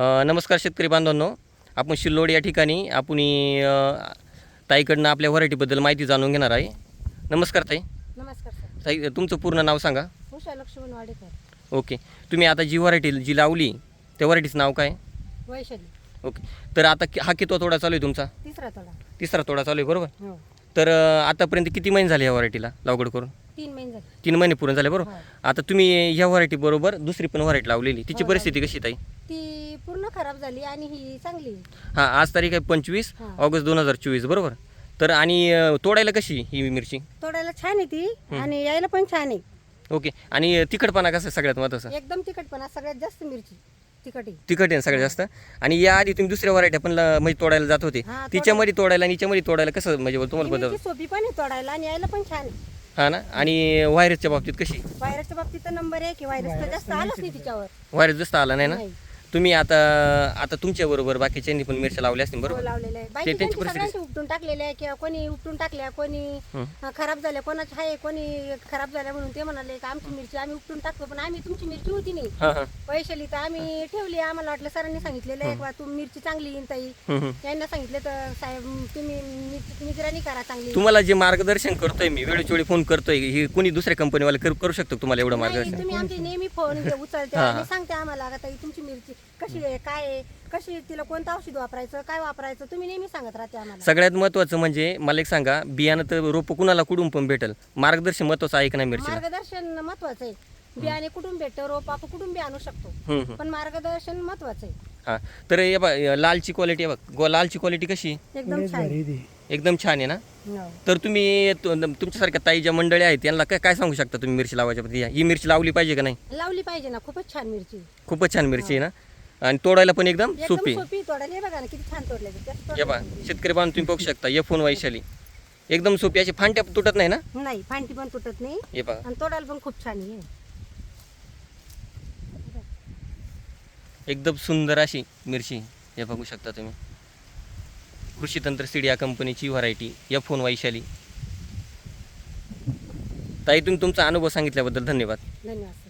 नमस्कार शेतकरी बांधवांनो. आपण शिल्लोड या ठिकाणी आपण ताईकडनं आपल्या व्हरायटीबद्दल माहिती जाणून घेणार आहे. नमस्कार ताई. नमस्कार सर. ताई तुमचं पूर्ण नाव सांगा. उषा लक्ष्मण वाडेकर. ओके. तुम्ही आता जी व्हरायटी जी लावली त्या व्हरायटीचं नाव काय? वैशाली. ओके. तर आता कि- हा कितवा तोडा चालू आहे तुमचा? तिसरा तोडा. तिसरा तोडा चालू आहे बरोबर? हो. तर अ, आतापर्यंत किती महिने झाले या व्हरायटीला लागवड करून? तीन महिने झाले. तीन महिने पूर्ण झाले बरोबर? हो. आता तुम्ही ह्या व्हरायटी बरोबर दुसरी पण व्हरायटी लावलेली. तिची हो, परिस्थिती कशी ताई? ती पूर्ण खराब झाली आणि ही चांगली हां आज तारीख आहे पंचवीस. ऑगस्ट दोन हजार चोवीस बरोबर? तर आणि अ, तोडायला कशी ही मिरची? तोडायला छान आहे ती आणि यायला पण छान आहे. ओके. आणि तिखटपणा कसं आहे सगळ्यात महत्त्वाचं एकदम तिखटपणा सगळ्यात जास्त मिरची. तिखट आहे. तिखट आहे सगळ्यात जास्त? आणि या आधी तुम्ही दुसऱ्या व्हरायटी पण ल- म्हणजे तोडायला जात होते. हां, तोडायला. तिच्यामध्ये तोडायला. आणि हिच्यामध्ये तोडायला कसं म्हणजे तुम्हाला बदल मिरची सोपी पण आहे तोडायला आणि यायला पण छान आहे. हां ना? आणि व्हायरसच्या बाबतीत कशी? व्हायरसच्या बाबतीत तर नंबर आहे. की व्हायरस तर जास्त आलाच नाही तिच्यावर. व्हायरस जास्त आला नाही ना? नाही. तुम्ही आता आता तुमच्या बरोबर बाकीच्यांनी पण मिरच्या लावल्या असतील हो, बरोबर लावलेलं आहे बाकी त्यांची त्यांची परिस्थिती- सगळ्यांची उपटून टाकलेले आहे. किंवा कोणी उपटून टाकल्या कोणी हं. अं, खराब झाल्या कोणाची आहे कोणी खराब झाल्या म्हणून ते म्हणाले की आमची मिरची आम्ही उपटून टाकतो पण आम्ही तुमची मिरची होती नाही. हां हां. वैशाली तर आम्ही ठेवली आम्हाला वाटलं सरांनी सांगितलेलं आहे बा तुम्ही मिरची चांगली येईन ताई. हं, हं. यांना सांगितलं तर साहेब तुम्ही मिरची निगराणी करा चांगली. तुम्हाला जे मार्गदर्शन करतोय मी वेळोवेळी फोन करतोय ही कोणी दुसऱ्या कंपनीवाले करू करू शकतो तुम्हाला एवढं नाही मार्गदर्शन? तुम्ही आमचे नेहमी फोन उचलते हा, आणि हा. सांगते आम्हाला का ताई तुमची मिरची कशी आहे काय आहे कशी आहे, तिला कोणतं औषध वापरायचं काय वापरायचं तुम्ही नेहमी सांगत राहते आम्हाला. सगळ्यात महत्त्वाचं म्हणजे मला एक सांगा बियाणं तर रोपं कुणाला कुठून पण भेटेल? मार्गदर्शन महत्त्वाचं आहे का नाही मिरचीला? मार्गदर्शन महत्वाचं आहे. बियाणे कुठून भेटतं रोप आपण कुठून बी आणू शकतो. हं, हं. पण मार्गदर्शन महत्वाचं आहे. हां. तर हे बघ लालची क्वालिटी आहे बघ. गो लालची क्वालिटी कशी? आहे? एकदम छान आहे. एकदम छान आहे ना? हो. तर तुम्ही तु- तुमच्यासारख्या ताई ज्या मंडळी आहेत त्यांना काय काय सांगू शकता तुम्ही मिरची लावायच्या बद्दल ही मिरची लावली पाहिजे का नाही? लावली पाहिजे ना खूपच छान मिरची. खूपच छान मिरची आहे ना? आणि तोडायला पण एकदम सोपी. तोडायला. हे बघा ना किती छान तोडले हे बघा शेतकरी बांधून तुम्ही बघू शकता ये फोन वैशाली. एकदम सोपी अशी फांट्या तुटत नाही ना? नाही फांटी पण तुटत नाही. हे बघा. आणि तोडायला पण खूप छान आहे. एकदम सुंदर अशी मिरची हे बघू शकता तुम्ही. कृषी तंत्र सीड या कंपनीची व्हरायटी या फोन वैशाली. ताई तुम्ही तुमचा अनुभव सांगितल्याबद्दल धन्यवाद. धन्यवाद